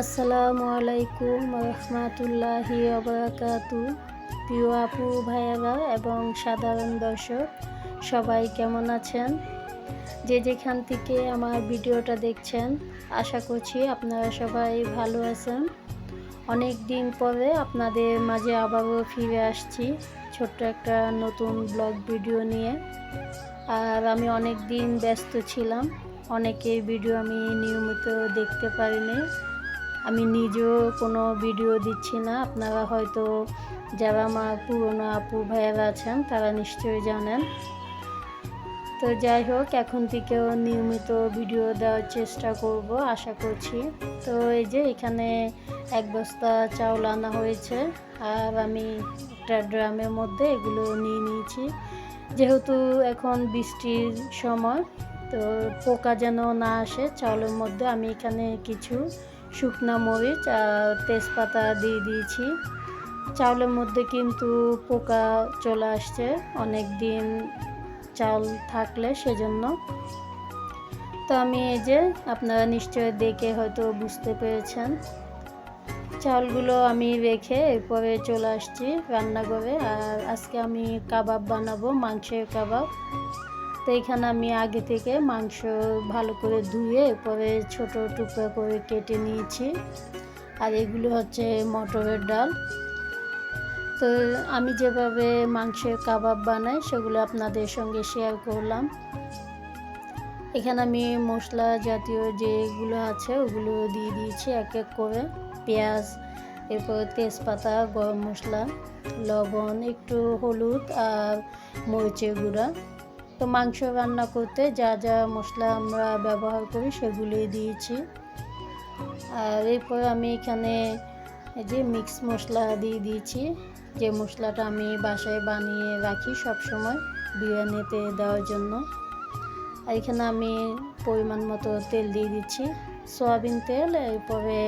আসসালামু আলাইকুম রহমাতুল্লাহি অবরাকাতু প্রিয় আপু, ভাইয়ারা এবং সাধারণ দর্শক, সবাই কেমন আছেন? যে যেখান থেকে আমার ভিডিওটা দেখছেন, আশা করছি আপনারা সবাই ভালো আছেন। অনেক দিন পরে আপনাদের মাঝে আবারও ফিরে আসছি ছোট্ট একটা নতুন ব্লগ ভিডিও নিয়ে। আর আমি অনেক দিন ব্যস্ত ছিলাম, অনেকের ভিডিও আমি নিয়মিত দেখতে পারিনি। আমি নিজেও কোনো ভিডিও দিচ্ছি না। আপনারা হয়তো যারা আমার পুরনো আপু, ভাইয়ারা আছেন, তারা নিশ্চয়ই জানেন। তো যাই হোক, এখন থেকেও নিয়মিত ভিডিও দেওয়ার চেষ্টা করব, আশা করছি। তো এই যে এখানে এক বস্তা চাউল আনা হয়েছে, আর আমি একটা ড্রামের মধ্যে এগুলো নিয়ে নিয়েছি। যেহেতু এখন বৃষ্টির সময়, তো পোকা যেন না আসে, চাউলের মধ্যে আমি এখানে কিছু শুকনা মরিচ আর তেজপাতা দিয়ে দিয়েছি। চাউলের মধ্যে কিন্তু পোকা চলে আসছে। অনেক দিন চাল থাকলে সেজন্য। তো আমি এই যে আপনারা নিশ্চয় দেখে হয়তো বুঝতে পেরেছেন। চালগুলো আমি রেখে এরপরে চলে আসছি রান্নাঘরে। আর আজকে আমি কাবাব বানাবো, মাংসের কাবাব। তো এখানে আমি আগে থেকে মাংস ভালো করে ধুয়ে এরপরে ছোট টুকরো করে কেটে নিয়েছি। আর এগুলো হচ্ছে মটরের ডাল। তো আমি যেভাবে মাংসের কাবাব বানাই, সেগুলো আপনাদের সঙ্গে শেয়ার করলাম। এখানে আমি মশলা জাতীয় যেগুলো আছে, ওগুলো দিয়ে দিয়েছি এক এক করে। পেঁয়াজ, এরপর তেজপাতা, গরম মশলা, লবণ, একটু হলুদ আর মরিচের গুঁড়া। তো মাংস রান্না করতে যা যা মশলা আমরা ব্যবহার করি সেগুলোই দিয়েছি। আর এরপর আমি এখানে এই যে মিক্স মশলা দিয়ে দিয়েছি। যে মশলাটা আমি বাসায় বানিয়ে রাখি সব সময় বিরিয়ানিতে দেওয়ার জন্য। আর এখানে আমি পরিমাণ মতো তেল দিয়ে দিচ্ছি। সয়াবিন তেল, এরপরে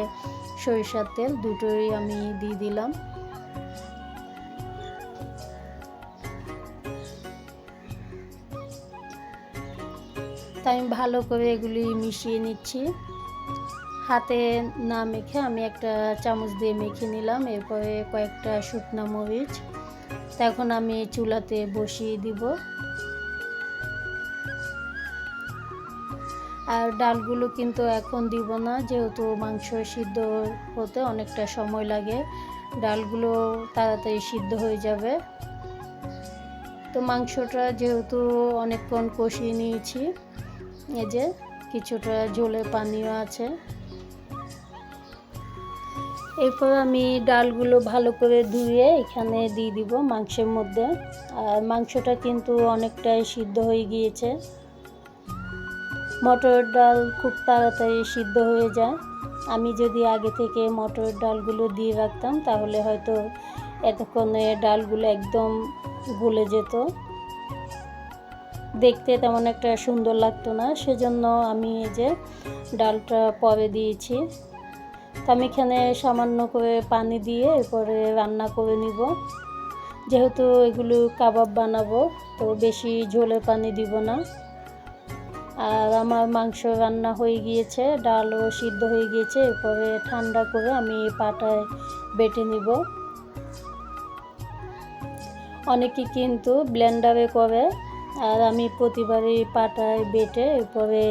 সরিষার তেল, দুটোই আমি দিয়ে দিলাম। তাই আমি ভালো করে এগুলি মিশিয়ে নিচ্ছি। হাতে না মেখে আমি একটা চামচ দিয়ে মেখে নিলাম, এরপরে কয়েকটা শুকনা মরিচ। তখন আমি চুলাতে বসিয়ে দিব। আর ডালগুলো কিন্তু এখন দিব না, যেহেতু মাংস সিদ্ধ হতে অনেকটা সময় লাগে। ডালগুলো তাড়াতাড়ি সিদ্ধ হয়ে যাবে। তো মাংসটা যেহেতু অনেকক্ষণ কষিয়ে নিয়েছি এই যে কিছুটা ঝোলের পানিও আছে। এরপর আমি ডালগুলো ভালো করে ধুয়ে এখানে দিয়ে দিব মাংসের মধ্যে। আর মাংসটা কিন্তু অনেকটাই সিদ্ধ হয়ে গিয়েছে। মটরের ডাল খুব তাড়াতাড়ি সিদ্ধ হয়ে যায়। আমি যদি আগে থেকে মটরের ডালগুলো দিয়ে রাখতাম, তাহলে হয়তো এতক্ষণে ডালগুলো একদম গলে যেত। দেখতে তেমন একটা সুন্দর লাগতো না, সেজন্য আমি এই যে ডালটা পরে দিয়েছি। তো আমি এখানে সামান্য করে পানি দিয়ে এরপরে রান্না করে নিব। যেহেতু এগুলো কাবাব বানাবো, তো বেশি ঝোলে পানি দিব না। আর আমার মাংস রান্না হয়ে গিয়েছে, ডালও সিদ্ধ হয়ে গিয়েছে, এরপরে ঠান্ডা করে আমি পাটায় বেটে নিব। অনেকে কিন্তু ব্লেন্ডারে করে আর আমি প্রতিবারই পাটায় বেটে এরপরে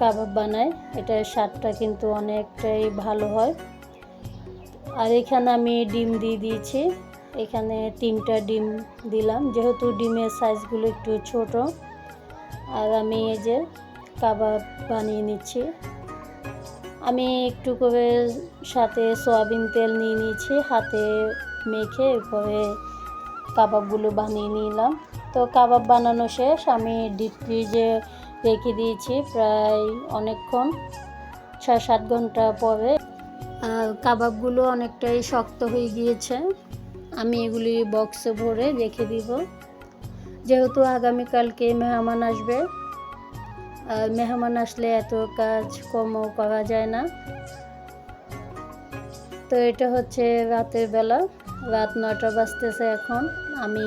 কাবাব বানাই। এটার স্বাদটা কিন্তু অনেকটাই ভালো হয়। আর এখানে আমি ডিম দিয়ে দিয়েছি। এখানে তিনটা ডিম দিলাম। যেহেতু ডিমের সাইজগুলো একটু ছোট, আর আমি এই যে কাবাব বানিয়ে নিচ্ছি। আমি একটু করে সাথে সয়াবিন তেল নিয়ে নিয়েছি, হাতে মেখে এরপরে কাবাবগুলো বানিয়ে নিলাম। তো কাবাব বানানো শেষ। আমি ডিপ ফ্রিজে রেখে দিয়েছি প্রায় অনেকক্ষণ ছয় সাত ঘণ্টা পরে। কাবাবগুলো অনেকটাই শক্ত হয়ে গিয়েছে। আমি এগুলি বক্সে ভরে রেখে দিব। যেহেতু আগামীকালকে মেহমান আসবে, আর মেহমান আসলে এত কাজ কমও করা যায় না। তো এটা হচ্ছে রাতের বেলা, রাত নয়টা বাজতেছে এখন। আমি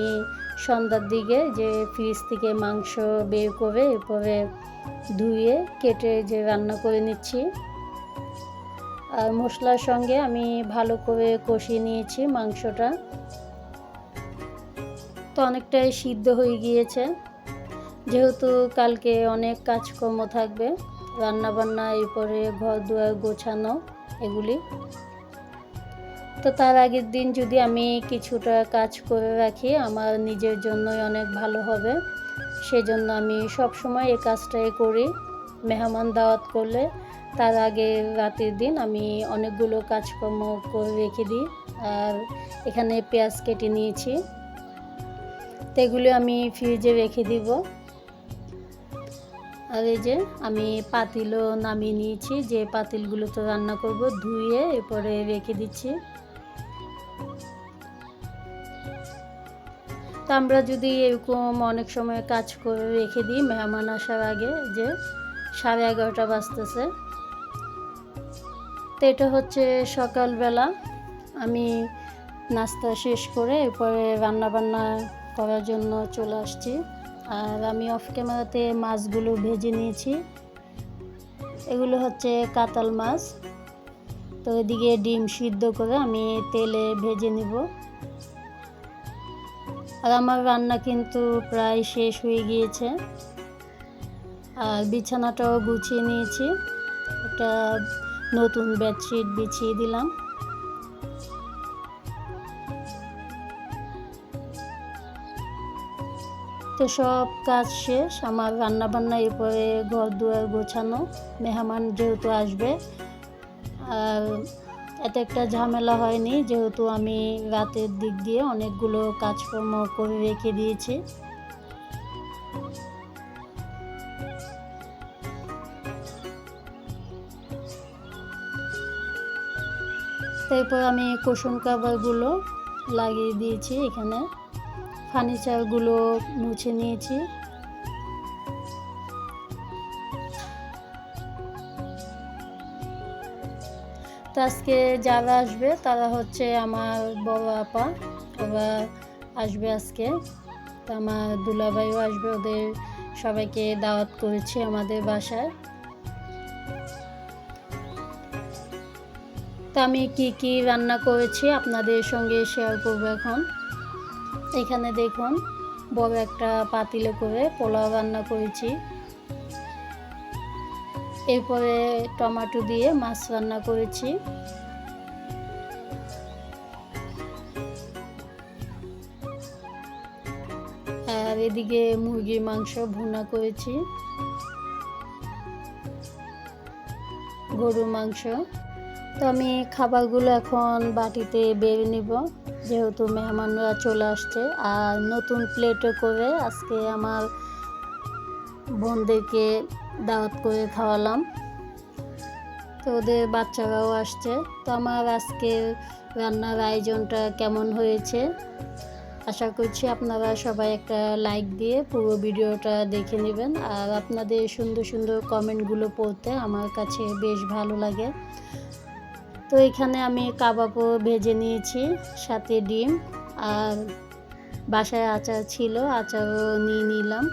সন্ধ্যার দিকে যে ফ্রিজ থেকে মাংস বের করে এরপরে ধুয়ে কেটে যে রান্না করে নিচ্ছি। আর মশলার সঙ্গে আমি ভালো করে কষিয়ে নিয়েছি মাংসটা। তো অনেকটাই সিদ্ধ হয়ে গিয়েছে। যেহেতু কালকে অনেক কাজকর্ম থাকবে রান্না বান্না এরপরে ঘর দুয়ার গোছানো, এগুলি। তো তার আগের দিন যদি আমি কিছুটা কাজ করে রাখি, আমার নিজের জন্যই অনেক ভালো হবে। সেজন্য আমি সব সময় এই কাজটাই করি। মেহমান দাওয়াত করলে তার আগে রাতের দিন আমি অনেকগুলো কাজকর্ম করে রেখে দিই। আর এখানে পেঁয়াজ কেটে নিয়েছি। তো এগুলো আমি ফ্রিজে রেখে দিব। আর এই যে আমি পাতিলও নামিয়ে নিয়েছি। যে পাতিলগুলো তো রান্না করব ধুয়ে এরপরে রেখে দিচ্ছি। আমরা যদি এরকম অনেক সময় কাজ করে রেখে দিই, মেহমান আসার আগে যে সাড়ে এগারোটা বাজতেছে। তো এটা হচ্ছে সকালবেলা। আমি নাস্তা শেষ করে এরপরে রান্নাবান্না করার জন্য চলে আসছি। আর আমি অফ ক্যামেরাতে মাছগুলো ভেজে নিয়েছি। এগুলো হচ্ছে কাতাল মাছ। তো এদিকে ডিম সিদ্ধ করে আমি তেলে ভেজে নিব। আর আমার রান্না কিন্তু প্রায় শেষ হয়ে গিয়েছে। আর বিছানাটাও গুছিয়ে নিয়েছি। একটা নতুন বেডশিট বিছিয়ে দিলাম। তো সব কাজ শেষ। আমার রান্না বান্না এরপরে ঘর দুয়ার গোছানো। মেহমান যেহেতু আসবে, আর এত একটা ঝামেলা হয়নি, যেহেতু আমি রাতের দিক দিয়ে অনেকগুলো কাজকর্ম করে রেখে দিয়েছি। তারপর আমি কুসুম কাবারগুলো লাগিয়ে দিয়েছি এখানে। ফার্নিচারগুলো মুছে নিয়েছি। তো আজকে যারা আসবে, তারা হচ্ছে আমার বড় আপা ওরা আসবে আজকে। তো আমার দুলাভাইও আসবে, ওদের সবাইকে দাওয়াত করেছি আমাদের বাসায়। তো আমি কি কি রান্না করেছি আপনাদের সঙ্গে শেয়ার করব এখন। এখানে দেখুন, বড় একটা পাতিলে করে পোলাও রান্না করেছি। এরপরে টমেটো দিয়ে মাছ রান্না করেছি। আর এদিকে মুরগির মাংস ভুনা করেছি। গরুর মাংস। তো আমি খাবারগুলো এখন বাটিতে বেড়ে নিব, যেহেতু মেহমানরা চলে আসছে। আর নতুন প্লেটে করে আজকে আমার বোনদেরকে দাওয়াত করে খাওয়ালাম। তো ওদের বাচ্চারাও আসছে। তো আমার আজকের রান্নার আয়োজনটা কেমন হয়েছে? আশা করছি আপনারা সবাই একটা লাইক দিয়ে পুরো ভিডিওটা দেখে নেবেন। আর আপনাদের সুন্দর সুন্দর কমেন্টগুলো পড়তে আমার কাছে বেশ ভালো লাগে। তো এখানে আমি কাবাবও ভেজে নিয়েছি, সাথে ডিম। আর বাসায় আচার ছিল, আচারও নিয়ে নিলাম।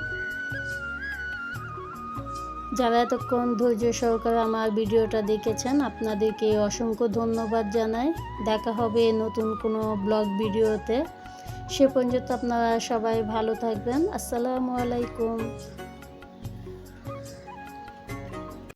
যারা এতক্ষণ ধৈর্য সহকারে আমার ভিডিওটা দেখেছেন, আপনাদেরকে অসংখ্য ধন্যবাদ জানাই। দেখা হবে নতুন কোনো ব্লগ ভিডিওতে। সে পর্যন্ত আপনারা সবাই ভালো থাকবেন। আসসালামু আলাইকুম।